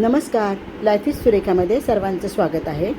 नमस्कार life is सुरेखामध्ये सर्वांचं स्वागत आहे.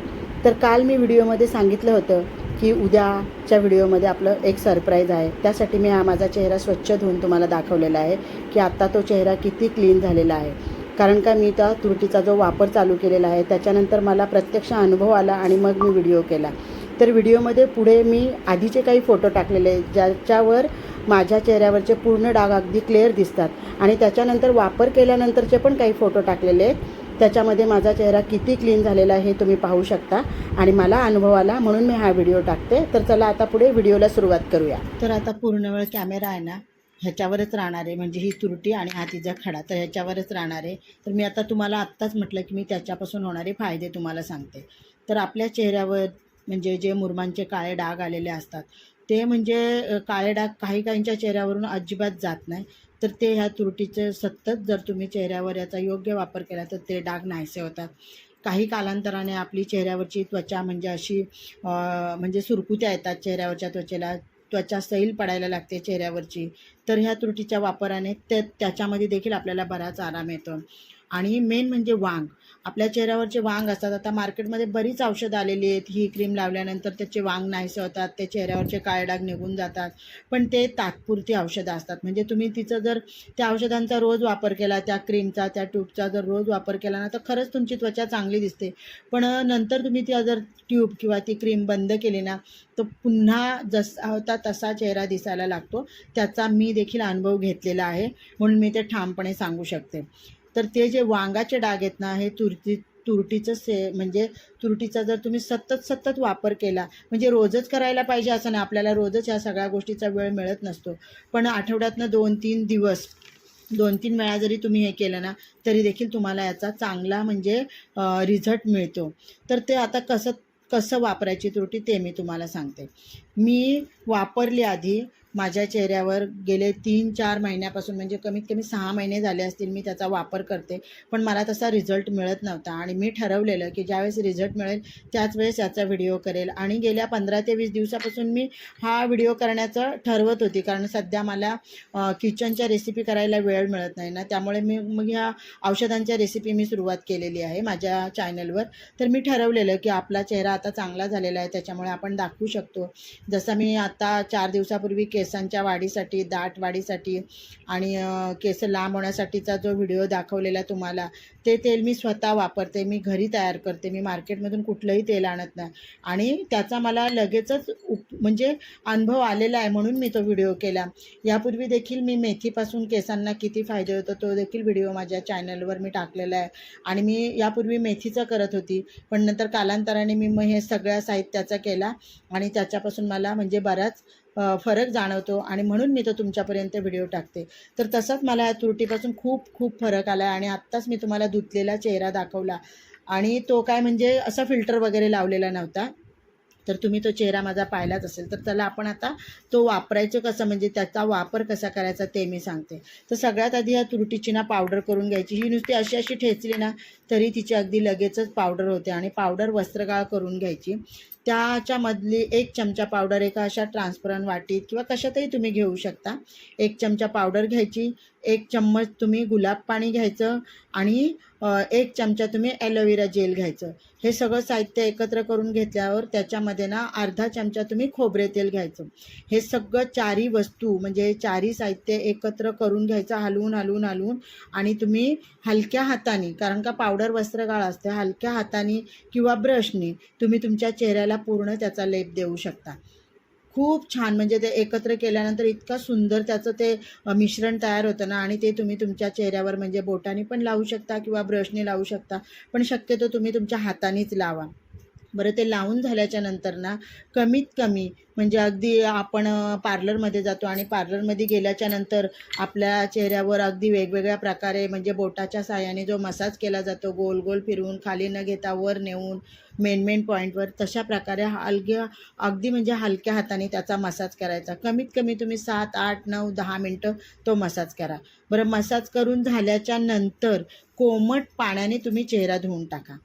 तर काल मी व्हिडिओमध्ये सांगितलं होतं की उद्याच्या व्हिडिओमध्ये आपलं एक सरप्राईज आहे. त्यासाठी मी हा माझा चेहरा स्वच्छ धुवून तुम्हाला दाखवलेला आहे की आत्ता तो चेहरा किती क्लीन झालेला आहे. कारण का मी त्या त्रुटीचा जो वापर चालू केलेला आहे त्याच्यानंतर मला प्रत्यक्ष अनुभव आला आणि मग मी व्हिडिओ केला. तर व्हिडिओमध्ये पुढे मी आधीचे काही फोटो टाकलेले ज्याच्यावर माझ्या चेहऱ्यावरचे पूर्ण डाग अगदी क्लिअर दिसतात. आणि त्याच्यानंतर वापर केल्यानंतरचे पण काही फोटो टाकलेले आहेत. त्याच्यामध्ये माझा चेहरा किती क्लीन झालेला आहे हे तुम्ही पाहू शकता. आणि मला अनुभव आला म्हणून मी हा व्हिडिओ टाकते. तर चला आता पुढे व्हिडिओला सुरुवात करूया. तर आता पूर्ण वेळ कॅमेरा आहे ना ह्याच्यावरच राहणार आहे. म्हणजे ही तुरटी आणि हा तिचा खडा तर ह्याच्यावरच राहणार आहे. तर मी आता तुम्हाला आत्ताच म्हटलं की मी त्याच्यापासून होणारे फायदे तुम्हाला सांगते. तर आपल्या चेहऱ्यावर म्हणजे जे मुरमांचे काळे डाग आलेले असतात ते म्हणजे काळे डाग काही काहींच्या चेहऱ्यावरून अजिबात जात नाही. तर ते ह्या तुरटीचे सतत जर तुम्ही चेहऱ्यावर याचा योग्य वापर केला तर ते डाग नाहीसे होतात. काही कालांतराने आपली चेहऱ्यावरची त्वचा म्हणजे अशी म्हणजे सुरकुत्या येतात चेहऱ्यावरच्या त्वचेला. त्वचा सैल पडायला लागते चेहऱ्यावरची. तर ह्या त्रुटीच्या वापराने ते त्याच्यामध्ये देखील आपल्याला बराच आराम येतो. आणि मेन म्हणजे वांग. आपल्या चेहऱ्यावरचे वांग असतात. आता मार्केटमध्ये बरीच औषधं आलेली आहेत. ही क्रीम लावल्यानंतर त्याचे वांग नाहीसे होतात. ते चेहऱ्यावरचे काळे डाग निघून जातात. पण ते तात्पुरती औषधं असतात. म्हणजे तुम्ही तिचं जर त्या औषधांचा रोज वापर केला त्या क्रीमचा त्या ट्यूबचा जर रोज वापर केला ना तर खरंच तुमची त्वचा चांगली दिसते. पण नंतर तुम्ही ती जर ट्यूब किंवा ती क्रीम बंद केली ना तर पुन्हा जसा होता तसा चेहरा दिसायला लागतो. त्याचा मी देखील अनुभव घेतलेला आहे. म्हणून मी ते ठामपणे सांगू शकते. तर ते जे वांगाचे डाग आहेत ना हे तुरटी तुरटीचं से म्हणजे तुरटीचा जर तुम्ही सतत सतत वापर केला म्हणजे रोजच करायला पाहिजे असं नाही आपल्याला रोजच ह्या सगळ्या गोष्टीचा वेळ मिळत नसतो. पण आठवड्यातनं दोन तीन दिवस दोन तीन वेळा जरी तुम्ही हे केलं ना तरी देखील तुम्हाला याचा चांगला म्हणजे रिझल्ट मिळतो. तर ते आता कसं कसं वापरायची त्रुटी ते मी तुम्हाला सांगते. मी वापरली आधी माझ्या चेहऱ्यावर गेले तीन चार महिन्यापासून म्हणजे कमीत कमी सहा महिने झाले असतील मी त्याचा वापर करते. पण मला तसा रिझल्ट मिळत नव्हता. आणि मी ठरवलेलं की ज्यावेळेस रिझल्ट मिळेल त्याच वेळेस याचा व्हिडिओ करेल. आणि गेल्या पंधरा ते वीस दिवसापासून मी हा व्हिडिओ करण्याचं ठरवत होती. कारण सध्या मला किचनच्या रेसिपी करायला वेळ मिळत नाही ना. त्यामुळे मी मग ह्या औषधांच्या रेसिपी मी सुरुवात केलेली आहे माझ्या चॅनलवर तर मी ठरवलेलं की आपला चेहरा आता चांगला झालेला आहे त्याच्यामुळे आपण दाखवू शकतो. जसं मी आता चार दिवसापूर्वी के केसांच्या वाढीसाठी दाट वाढीसाठी आणि केस लांब होण्यासाठीचा जो व्हिडिओ दाखवलेला तुम्हाला ते तेल मी स्वतः वापरते मी घरी तयार करते मी मार्केटमधून कुठलंही तेल आणत नाही. आणि त्याचा मला लगेचच उप म्हणजे अनुभव आलेला आहे म्हणून मी तो व्हिडिओ केला. यापूर्वी देखील मी मेथीपासून केसांना किती फायदे होतो तो देखील व्हिडिओ माझ्या चॅनलवर मी टाकलेला आहे. आणि मी यापूर्वी मेथीचं करत होती पण नंतर कालांतराने मी मग हे सगळ्या साहित्याचा केला आणि त्याच्यापासून मला म्हणजे बराच फरक जाणवतो आणि म्हणून मी तो तुमच्यापर्यंत व्हिडिओ टाकते. तर तसंच मला या त्रुटीपासून खूप खूप फरक आला आहे आणि आत्ताच मी तुम्हाला धुतलेला चेहरा दाखवला. आणि तो काय म्हणजे असा फिल्टर वगैरे लावलेला नव्हता. तर तुम्ही तो चेहरा माझा पाहिलाच असेल तर त्याला आपण आता तो वापरायचं कसं? म्हणजे त्याचा वापर कसा करायचा ते मी सांगते. तर सगळ्यात आधी ह्या तुरटीची ना पावडर करून घ्यायची. ही नुसती अशी अशी ठेचली ना तरी तिची अगदी लगेचच पावडर होते आणि पावडर वस्त्रगाळ करून घ्यायची. त्याच्यामधली एक चमचा पावडर एका अशा ट्रान्सपरंट वाटीत किंवा कशातही तुम्ही घेऊ शकता. एक चमचा पावडर घ्यायची एक चम्मच तुम्ही गुलाब पाणी घ्यायचं आणि एक चमचा तुम्ही ॲलोवेरा जेल घ्यायचं. हे सगळं साहित्य एकत्र करून घेतल्यावर त्याच्यामध्ये ना अर्धा चमचा तुम्ही खोबरे तेल घ्यायचं. हे सगळं चारी वस्तू म्हणजे चारी साहित्य एकत्र करून घ्यायचं हलवून हलवून हलवून आणि तुम्ही हलक्या हाताने कारण का पावडर वस्त्रगाळ असते हलक्या हाताने किंवा ब्रशने तुम्ही तुमच्या चेहऱ्याला पूर्ण त्याचा लेप देऊ शकता. खूप छान. म्हणजे ते एकत्र केल्यानंतर इतका सुंदर त्याचं ते मिश्रण तयार होतं ना आणि ते तुम्ही तुमच्या चेहऱ्यावर म्हणजे बोटाने पण लावू शकता किंवा ब्रशने लावू शकता. पण शक्यतो तुम्ही तुमच्या हातानेच लावा. बरं ते लावून झाल्याच्यानंतर ना कमीत कमी म्हणजे अगदी आपण पार्लरमध्ये जातो आणि पार्लरमध्ये गेल्याच्यानंतर आपल्या चेहऱ्यावर अगदी वेगवेगळ्या प्रकारे म्हणजे बोटाच्या साहाय्याने जो मसाज केला जातो गोल गोल फिरवून खाली न घेता वर नेऊन मेन मेन पॉईंटवर तशा प्रकारे हलक्या अगदी म्हणजे हलक्या हाताने त्याचा मसाज करायचा. कमीत कमी तुम्ही सात आठ नऊ दहा मिनटं तो मसाज करा. बरं मसाज करून झाल्याच्यानंतर कोमट पाण्याने तुम्ही चेहरा धुवून टाका.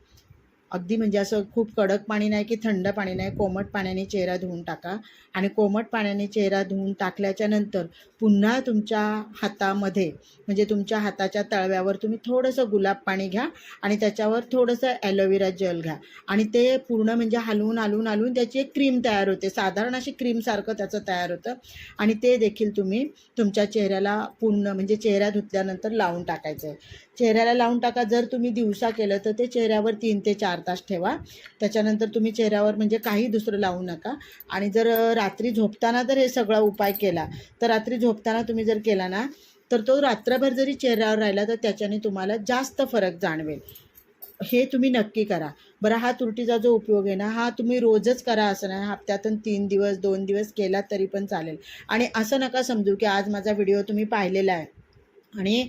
अगदी म्हणजे असं खूप कडक पाणी नाही की थंड पाणी नाही कोमट पाण्याने चेहरा धुवून टाका. आणि कोमट पाण्याने चेहरा धुवून टाकल्याच्या नंतर पुन्हा तुमच्या हातामध्ये म्हणजे तुमच्या हाताच्या तळव्यावर तुम्ही थोडंसं गुलाब पाणी घ्या आणि त्याच्यावर थोडंसं ॲलोवेरा जेल घ्या. आणि ते पूर्ण म्हणजे हलवून हलवून हलवून त्याची एक क्रीम तयार होते. साधारण अशी क्रीमसारखं त्याचं तयार होतं. आणि ते देखील तुम्ही तुमच्या चेहऱ्याला पूर्ण म्हणजे चेहरा धुतल्यानंतर लावून टाकायचं आहे चेहऱ्याला लावून टाका. जर तुम्ही दिवसा केलं तर ते चेहऱ्यावर तीन ते चार तास ठेवा. त्याच्यानंतर तुम्ही चेहऱ्यावर म्हणजे काही दुसरं लावू नका. आणि जर रात्री झोपताना जर हे सगळा उपाय केला तर रात्री झोपताना तुम्ही जर केला ना तर तो रात्रभर जरी चेहऱ्यावर राहिला तर त्याच्याने तुम्हाला जास्त फरक जाणवेल. हे तुम्ही नक्की करा. बरं हा तुरटीचा जो उपयोग आहे ना हा तुम्ही रोजच करा असं नाही. हप्त्यातून तीन दिवस दोन दिवस केला तरी पण चालेल. आणि असं नका समजू की आज माझा व्हिडिओ तुम्ही पाहिलेला आहे. आणि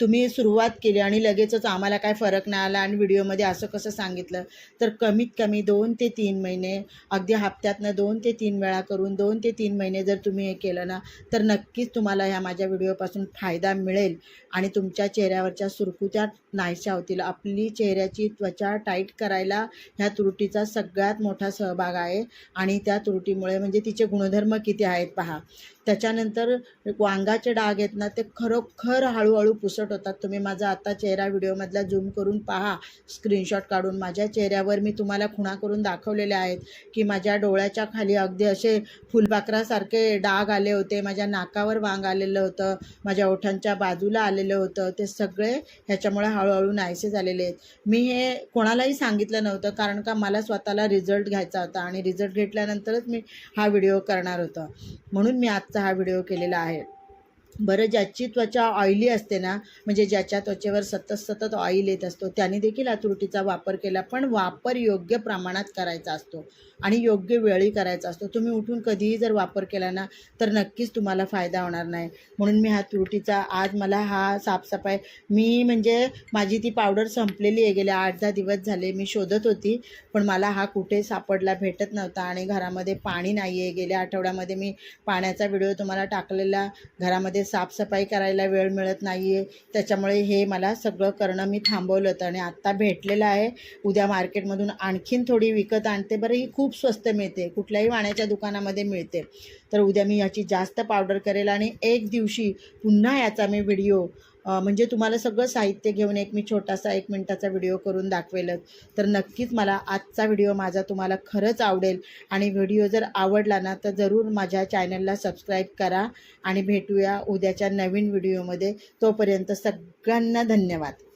तुम्ही सुरुवात केली आणि लगेचच आम्हाला काय फरक नाही आला आणि व्हिडिओमध्ये असं कसं सांगितलं तर कमीत कमी दोन ते तीन महिने अगदी हप्त्यातनं दोन ते तीन वेळा करून दोन ते तीन महिने जर तुम्ही हे केलं ना तर नक्कीच तुम्हाला ह्या माझ्या व्हिडिओपासून फायदा मिळेल आणि तुमच्या चेहऱ्यावरच्या सुरकुत्या नाहीशा होतील. आपली चेहऱ्याची त्वचा टाईट करायला ह्या त्रुटीचा सगळ्यात मोठा सहभाग आहे आणि त्या त्रुटीमुळे म्हणजे तिचे गुणधर्म किती आहेत पहा. त्याच्यानंतर वांगाचे डाग आहेत ना ते खरोखर हळूहळू पुसट होतात. तुम्ही माझा आता चेहरा व्हिडिओमधला झूम करून पहा. स्क्रीनशॉट काढून माझ्या चेहऱ्यावर मी तुम्हाला खुणा करून दाखवलेले आहेत की माझ्या डोळ्याच्या खाली अगदी असे फुलपाखरासारखे डाग आले होते. माझ्या नाकावर वांग आलेलं होतं. माझ्या ओठांच्या बाजूला आलेलं होतं. ते सगळे ह्याच्यामुळे हळूहळू नाहीसे झालेले आहेत. मी हे कोणालाही सांगितलं नव्हतं कारण का मला स्वतःला रिझल्ट घ्यायचा होता आणि रिझल्ट घेतल्यानंतरच मी हा व्हिडिओ करणार होता. म्हणून मी आजचा हा व्हिडिओ केलेला आहे. बरं ज्याची त्वचा ऑइली असते ना म्हणजे ज्याच्या त्वचेवर सतत सतत ऑइल येत असतो त्याने देखील तुरटीचा वापर केला. पण वापर योग्य प्रमाणात करायचा असतो आणि योग्य वेळी करायचा असतो. तुम्ही उठून कधीही जर वापर केला ना तर नक्कीच तुम्हाला फायदा होणार नाही. म्हणून मी हा तुरटीचा आज मला हा साफसफाई मी म्हणजे माझी ती पावडर संपलेली आहे. गेल्या आठ दहा दिवस झाले मी शोधत होती पण मला हा कुठे सापडला भेटत नव्हता आणि घरामध्ये पाणी नाही आहे गेल्या आठवड्यामध्ये मी पाण्याचा व्हिडिओ तुम्हाला टाकलेला घरामध्ये साफसफाई करायला वेळ मिळत नाही आहे त्याच्यामुळे हे मला सगळं करणं मी थांबवलं होतं आणि आत्ता भेटलेलं आहे. उद्या मार्केटमधून आणखीन थोडी विकत आणते. बरं ही खूप स्वस्त मिळते. कुठल्याही वाण्याच्या दुकानामध्ये मिळते. तर उद्या मी याची जास्त पावडर करेल आणि एक दिवशी पुन्हा याचा मी व्हिडिओ म्हणजे तुम्हाला सगळं साहित्य घेऊन एक मी छोटासा एक मिनटाचा व्हिडिओ करून दाखवेलच तर नक्कीच मला आजचा व्हिडिओ माझा तुम्हाला खरंच आवडेल. आणि व्हिडिओ जर आवडला ना तर जरूर माझ्या चॅनलला सबस्क्राईब करा. आणि भेटूया उद्याच्या नवीन व्हिडिओमध्ये. तोपर्यंत सगळ्यांना धन्यवाद.